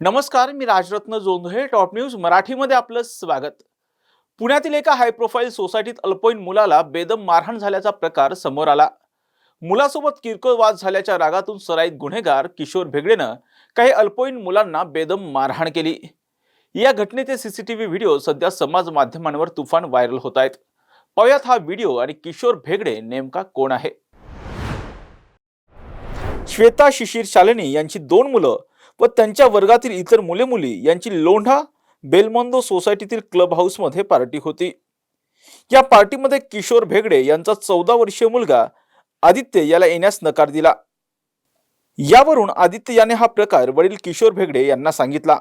नमस्कार मी Rajratna Jondhale top news मराठीमध्ये आपलं स्वागत. पुण्यातील एका हाय प्रोफाईल सोसायटीत अल्पवयीन मुलाला बेदम मारहाण झाल्याचा प्रकार समोर आला. मुलासोबत किरकोळ वाद झाल्याच्या रागातून सराईत गुन्हेगार किशोर भेगडेनं काही अल्पवयीन मुलांना बेदम मारहाण केली. या घटनेचे सीसीटीव्ही व्हिडिओ सध्या समाज माध्यमांवर तुफान व्हायरल होत आहेत. पाहुयात हा व्हिडिओ आणि किशोर भेगडे नेमका कोण आहे? श्वेता शिशिर शालिनी यांची दोन मुलं व त्यांच्या वर्गातील इतर मुले मुली यांची लोंढा बेलमोंदो सोसायटीतील क्लब हाऊसमध्ये पार्टी होती. या पार्टीमध्ये किशोर भेगडे यांचा चौदा वर्षीय मुलगा आदित्य याला येण्यास नकार दिला. यावरून आदित्य याने हा प्रकार वडील किशोर भेगडे यांना सांगितला.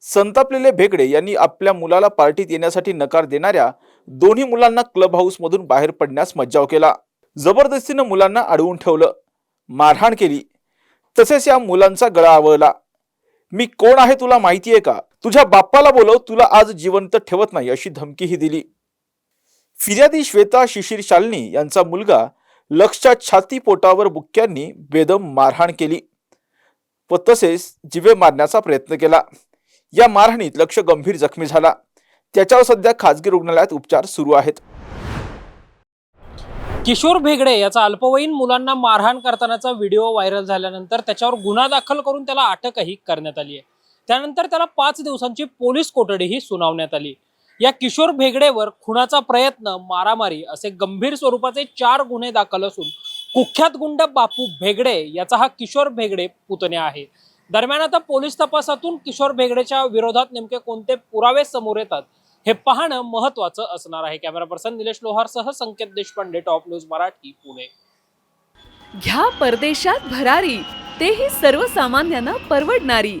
संतापलेले भेगडे यांनी आपल्या मुलाला पार्टीत येण्यासाठी नकार देणाऱ्या दोन्ही मुलांना क्लब हाऊसमधून बाहेर पडण्यास मज्जाव केला. जबरदस्तीनं मुलांना अडवून ठेवलं. मारहाण केली. तसेच या मुलांचा गळा आवळला. मी कोण आहे तुला माहिती आहे का? तुझ्या बाप्पाला बोलव तुला आज जिवंत ठेवत नाही अशी धमकीही दिली. फिर्यादी श्वेता शिशिर शालिनी यांचा मुलगा लक्षच्या छाती पोटावर बुक्क्यांनी बेदम मारहाण केली व तसेच जिवे मारण्याचा प्रयत्न केला. या मारहाणीत लक्ष गंभीर जखमी झाला. त्याच्यावर सध्या खाजगी रुग्णालयात उपचार सुरू आहेत. किशोर भेगडे याचा अल्पवयीन मुलांना मारहाण करतानाचा व्हिडिओ व्हायरल झाल्यानंतर त्याच्यावर गुन्हा दाखल करून त्याला अटकही करण्यात आली आहे. त्यानंतर त्याला पाच दिवसांची पोलीस कोठडीही सुनावण्यात आली. या किशोर भेगडेवर खुनाचा प्रयत्न मारामारी असे गंभीर स्वरूपाचे चार गुन्हे दाखल असून कुख्यात गुंड बापू भेगडे याचा हा किशोर भेगडे पुतण्या आहे. दरम्यान आता पोलीस तपासातून किशोर भेगडेच्या विरोधात नेमके कोणते पुरावे समोर येतात? हे पाहणं महत्वाचं असणार आहे. कॅमेरा पर्सन निलेश लोहारसह संकेत देशपांडे टॉप न्यूज मराठी पुणे. घ्या परदेशात भरारी. तेही सर्वसामान्यांना परवडणारी.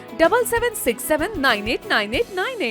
double seven six seven nine eight nine eight nine eight